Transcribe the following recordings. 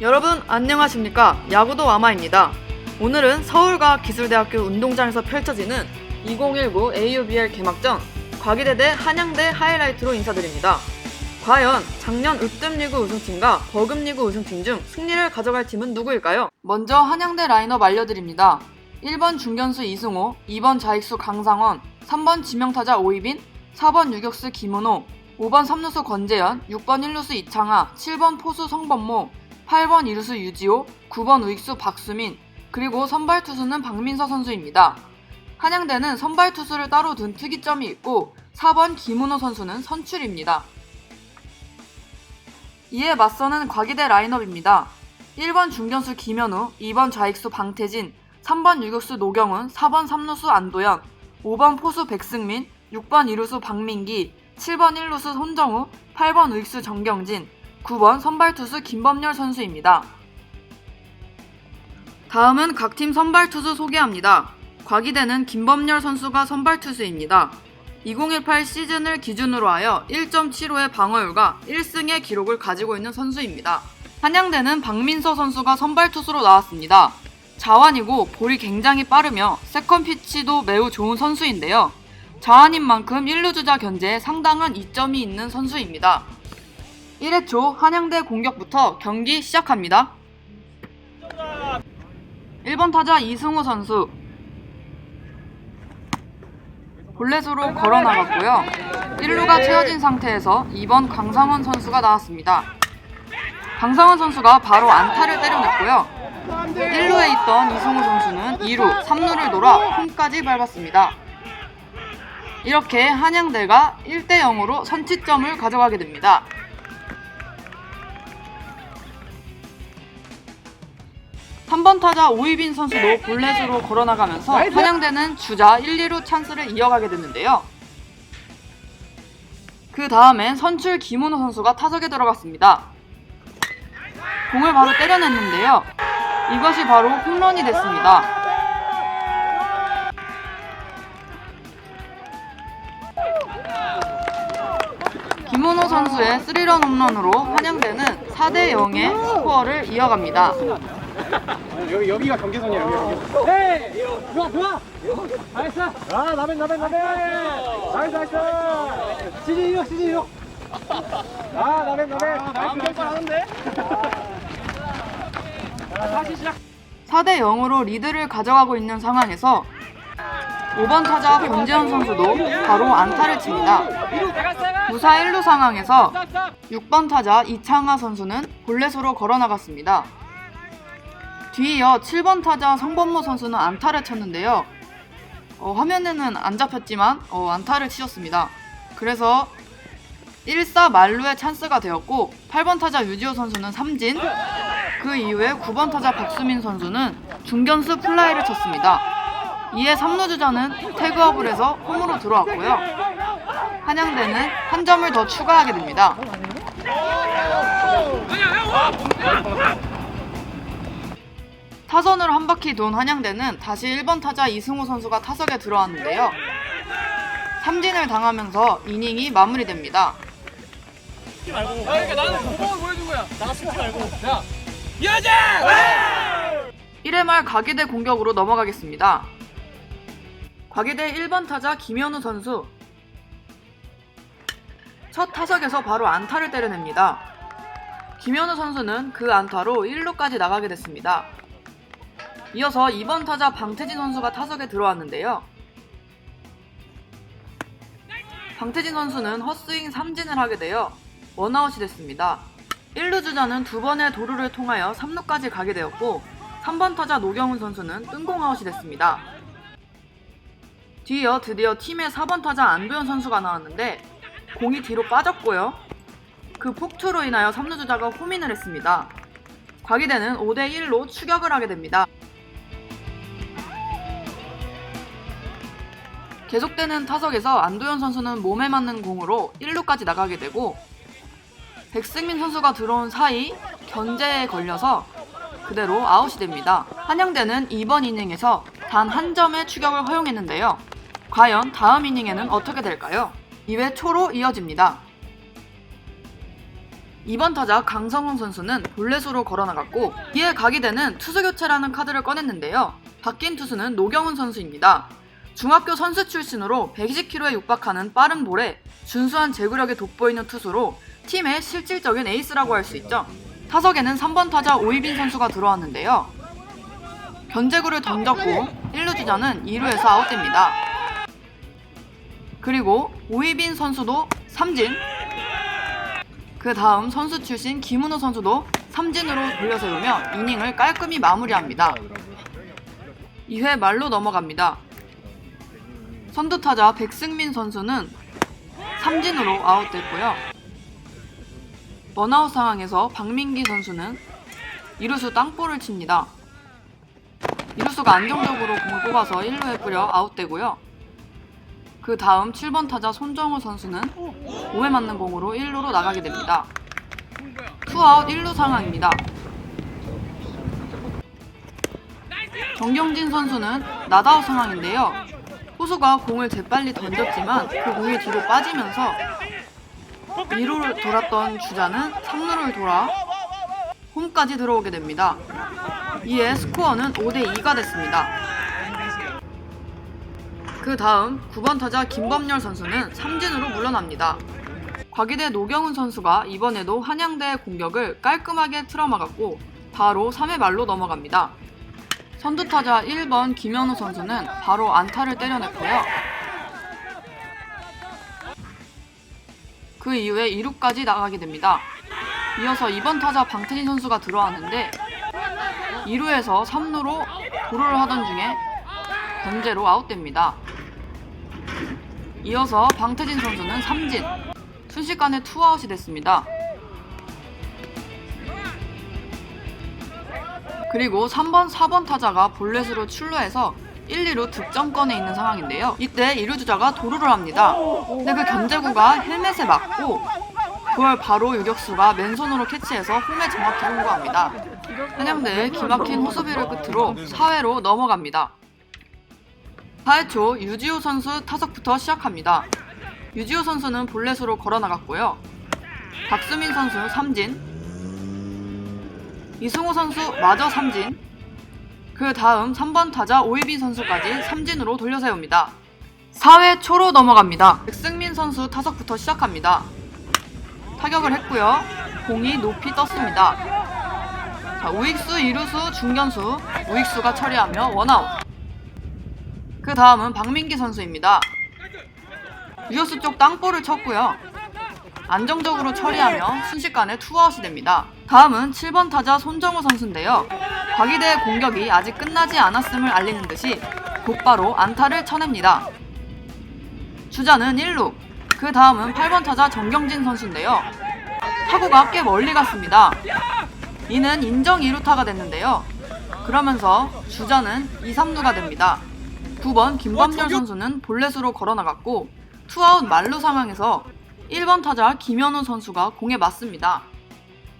여러분 안녕하십니까 야구도 와마입니다. 오늘은 서울과학 기술대학교 운동장에서 펼쳐지는 2019 AUBL 개막전 과기대 대 한양대 하이라이트로 인사드립니다. 과연 작년 으뜸리그 우승팀과 버금리그 우승팀 중 승리를 가져갈 팀은 누구일까요? 먼저 한양대 라인업 알려드립니다. 1번 중견수 이승호, 2번 좌익수 강상원, 3번 지명타자 오이빈, 4번 유격수 김은호, 5번 3루수 권재현, 6번 1루수 이창하, 7번 포수 성범모, 8번 2루수 유지호, 9번 우익수 박수민, 그리고 선발 투수는 박민서 선수입니다. 한양대는 선발 투수를 따로 둔 특이점이 있고 4번 김은호 선수는 선출입니다. 이에 맞서는 과기대 라인업입니다. 1번 중견수 김현우, 2번 좌익수 방태진, 3번 유격수 노경훈, 4번 3루수 안도현, 5번 포수 백승민, 6번 2루수 박민기, 7번 1루수 손정우, 8번 우익수 정경진, 9번 선발 투수 김범열 선수입니다. 다음은 각 팀 선발 투수 소개합니다. 과기대는 김범열 선수가 선발 투수입니다. 2018 시즌을 기준으로 하여 1.75의 방어율과 1승의 기록을 가지고 있는 선수입니다. 한양대는 박민서 선수가 선발 투수로 나왔습니다. 자완이고 볼이 굉장히 빠르며 세컨 피치도 매우 좋은 선수인데요. 자완인 만큼 1루 주자 견제에 상당한 이점이 있는 선수입니다. 1회 초 한양대 공격부터 경기 시작합니다. 1번 타자 이승우 선수 볼넷으로 걸어 나갔고요. 1루가 채워진 상태에서 2번 강상원 선수가 나왔습니다. 강상원 선수가 바로 안타를 때려냈고요. 1루에 있던 이승우 선수는 2루, 3루를 돌아 홈까지 밟았습니다. 이렇게 한양대가 1대 0으로 선취점을 가져가게 됩니다. 삼번 타자 오이빈 선수 도 볼넷으로 걸어나가면서 한양대는 주자 1, 2루 찬스를 이어가게 됐는데요. 그 다음엔 선출 김은호 선수가 타석에 들어갔습니다. 공을 바로 때려냈는데요. 이것이 바로 홈런이 됐습니다. 김은호 선수의 3런 홈런으로 한양대는 4대 0의 스코어를 이어갑니다. 여기 여기가 경계선이야 여기 여기. 네. 좋아 좋아. 나이스. 아 나벤 나벤 나벤. 나이스 나이스. 시즌 1호 시즌 1호. 아 나벤 나벤. 나이스 하는데. 다시 시작. 4대 0으로 리드를 가져가고 있는 상황에서 5번 타자 권재현 선수도 바로 안타를 칩니다. 무사 1루 상황에서 6번 타자 이창하 선수는 볼넷으로 걸어 나갔습니다. 뒤이어 7번 타자 성범모 선수는 안타를 쳤는데요. 어, 화면에는 안 잡혔지만 어, 안타를 치셨습니다. 그래서 1사 만루의 찬스가 되었고 8번 타자 유지호 선수는 삼진 그 이후에 9번 타자 박수민 선수는 중견수 플라이를 쳤습니다. 이에 3루 주자는 태그업을 해서 홈으로 들어왔고요. 한양대는 한 점을 더 추가하게 됩니다. 타선으로 한 바퀴 돈 한양대는 다시 1번 타자 이승우 선수가 타석에 들어왔는데요. 삼진을 당하면서 이닝이 마무리됩니다. 말고. 야, 여자! 1회 말 과기대 공격으로 넘어가겠습니다. 과기대 1번 타자 김현우 선수. 첫 타석에서 바로 안타를 때려냅니다. 김현우 선수는 그 안타로 1루까지 나가게 됐습니다. 이어서 2번 타자 방태진 선수가 타석에 들어왔는데요. 방태진 선수는 헛스윙 3진을 하게 되어 원아웃이 됐습니다. 1루 주자는 두 번의 도루를 통하여 3루까지 가게 되었고 3번 타자 노경훈 선수는 뜬공아웃이 됐습니다. 뒤이어 드디어 팀의 4번 타자 안도현 선수가 나왔는데 공이 뒤로 빠졌고요. 그 폭투로 인하여 3루 주자가 호민을 했습니다. 과기대는 5대 1로 추격을 하게 됩니다. 계속되는 타석에서 안도현 선수는 몸에 맞는 공으로 1루까지 나가게 되고 백승민 선수가 들어온 사이 견제에 걸려서 그대로 아웃이 됩니다. 한양대는 이번 이닝에서 단 한 점의 추격을 허용했는데요. 과연 다음 이닝에는 어떻게 될까요? 2회 초로 이어집니다. 2번 타자 강성훈 선수는 볼넷으로 걸어나갔고 이에 각이 되는 투수 교체라는 카드를 꺼냈는데요. 바뀐 투수는 노경훈 선수입니다. 중학교 선수 출신으로 120km에 육박하는 빠른 볼에 준수한 제구력이 돋보이는 투수로 팀의 실질적인 에이스라고 할 수 있죠. 타석에는 3번 타자 오이빈 선수가 들어왔는데요. 견제구를 던졌고 1루 주자는 2루에서 아웃됩니다. 그리고 오이빈 선수도 삼진 그 다음 선수 출신 김은호 선수도 삼진으로 돌려 세우며 이닝을 깔끔히 마무리합니다. 2회 말로 넘어갑니다. 선두타자 백승민 선수는 삼진으로 아웃됐고요. 원아웃 상황에서 박민기 선수는 이루수 땅볼을 칩니다. 이루수가 안정적으로 공을 뽑아서 1루에 뿌려 아웃되고요. 그 다음 7번 타자 손정우 선수는 5회 맞는 공으로 1루로 나가게 됩니다. 투아웃 1루 상황입니다. 정경진 선수는 나다웃 상황인데요. 호수가 공을 재빨리 던졌지만 그 공이 뒤로 빠지면서 2루를 돌았던 주자는 3루를 돌아 홈까지 들어오게 됩니다. 이에 스코어는 5대 2가 됐습니다. 그 다음 9번 타자 김범열 선수는 삼진으로 물러납니다. 과기대 노경훈 선수가 이번에도 한양대의 공격을 깔끔하게 틀어막았고 바로 3회 말로 넘어갑니다. 선두 타자 1번 김현우 선수는 바로 안타를 때려냈고요. 그 이후에 2루까지 나가게 됩니다. 이어서 2번 타자 방태진 선수가 들어왔는데 2루에서 3루로 도루를 하던 중에 견제로 아웃됩니다. 이어서 방태진 선수는 삼진, 순식간에 투아웃이 됐습니다. 그리고 3번, 4번 타자가 볼넷으로 출루해서 1, 2루 득점권에 있는 상황인데요. 이때 2루 주자가 도루를 합니다. 근데 그 견제구가 헬멧에 맞고 그걸 바로 유격수가 맨손으로 캐치해서 홈에 정확히 송구합니다. 한양대의 기막힌 호수비를 끝으로 4회로 넘어갑니다. 4회 초 유지호 선수 타석부터 시작합니다. 유지호 선수는 볼넷으로 걸어나갔고요. 박수민 선수 삼진, 이승호 선수 마저 삼진, 그 다음 3번 타자 오이빈 선수까지 삼진으로 돌려세웁니다. 4회 초로 넘어갑니다. 백승민 선수 타석부터 시작합니다. 타격을 했고요. 공이 높이 떴습니다. 자, 우익수, 2루수, 중견수, 우익수가 처리하며 원아웃. 그 다음은 박민기 선수입니다. 유효수 쪽 땅볼을 쳤고요. 안정적으로 처리하며 순식간에 투아웃이 됩니다. 다음은 7번 타자 손정호 선수인데요. 과기대의 공격이 아직 끝나지 않았음을 알리는 듯이 곧바로 안타를 쳐냅니다. 주자는 1루. 그 다음은 8번 타자 정경진 선수인데요. 타구가 꽤 멀리 갔습니다. 이는 인정 2루타가 됐는데요. 그러면서 주자는 2, 3루가 됩니다. 9번 김범열 선수는 볼넷으로 걸어나갔고 투아웃 만루 상황에서 1번 타자 김현우 선수가 공에 맞습니다.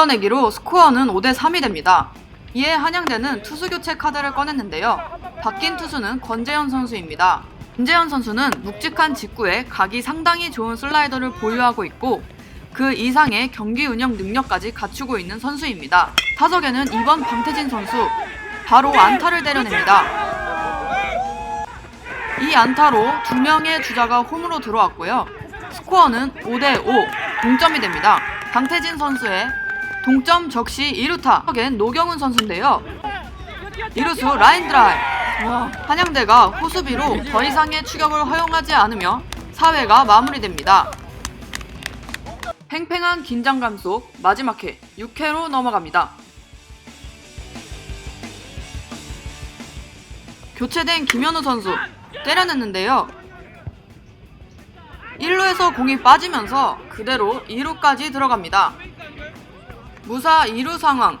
이겨내기로 스코어는 5대 3이 됩니다. 이에 한양대는 투수 교체 카드를 꺼냈는데요. 바뀐 투수는 권재현 선수입니다. 권재현 선수는 묵직한 직구에 각이 상당히 좋은 슬라이더를 보유하고 있고 그 이상의 경기 운영 능력까지 갖추고 있는 선수입니다. 타석에는 2번 방태진 선수 바로 안타를 때려냅니다. 이 안타로 두 명의 주자가 홈으로 들어왔고요. 스코어는 5대5 동점이 됩니다. 강태진 선수의 동점 적시 2루타 타석엔 노경훈 선수인데요. 이루수 라인 드라이브 한양대가 호수비로 더 이상의 추격을 허용하지 않으며 4회가 마무리됩니다. 팽팽한 긴장감 속 마지막 회 6회로 넘어갑니다. 교체된 김현우 선수 때려냈는데요. 1루에서 공이 빠지면서 그대로 2루까지 들어갑니다. 무사 2루 상황.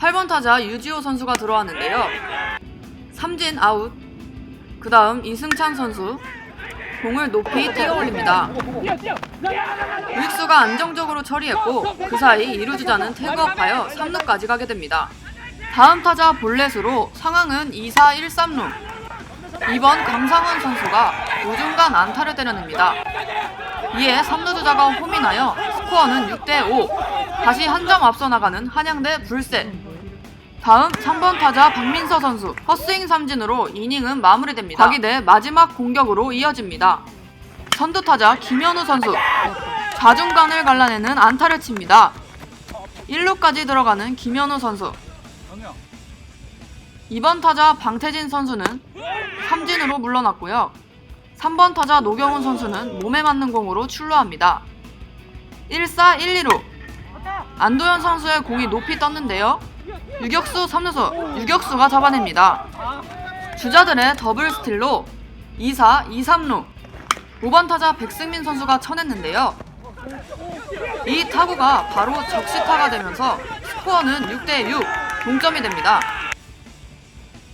8번 타자 유지호 선수가 들어왔는데요. 삼진 아웃. 그 다음 이승찬 선수. 공을 높이 뛰어 올립니다. 우익수가 안정적으로 처리했고 그 사이 2루 주자는 태그업하여 3루까지 가게 됩니다. 다음 타자 볼넷으로 상황은 2-4-1-3루. 2번 강상훈 선수가 우중간 안타를 때려냅니다. 이에 3루 주자가 홈이 나여 스코어는 6대5. 다시 한 점 앞서 나가는 한양대 불세. 다음 3번 타자 박민서 선수 헛스윙 삼진으로 이닝은 마무리됩니다. 과기대 마지막 공격으로 이어집니다. 선두 타자 김현우 선수 좌중간을 갈라내는 안타를 칩니다. 1루까지 들어가는 김현우 선수 2번 타자 방태진 선수는 삼진으로 물러났고요. 3번 타자 노경훈 선수는 몸에 맞는 공으로 출루합니다. 1사 1, 2루 안도현 선수의 공이 높이 떴는데요. 유격수 3루수 유격수가 잡아냅니다. 주자들의 더블 스틸로 2사 2, 3루 5번 타자 백승민 선수가 쳐냈는데요. 이 타구가 바로 적시타가 되면서 스코어는 6대6 동점이 됩니다.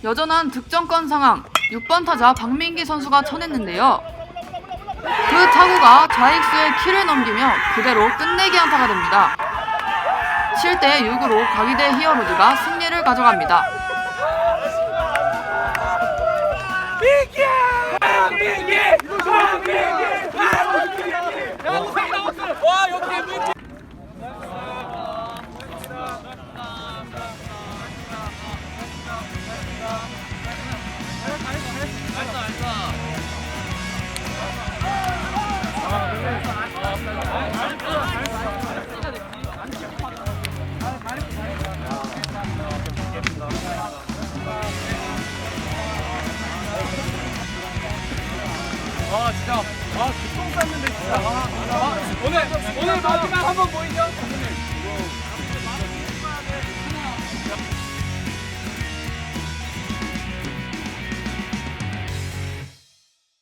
여전한 득점권 상황 6번 타자 박민기 선수가 쳐냈는데요. 그 타구가 좌익수의 키를 넘기며 그대로 끝내기 안타가 됩니다. 7대 6으로 과기대 히어로즈가 승리를 가져갑니다.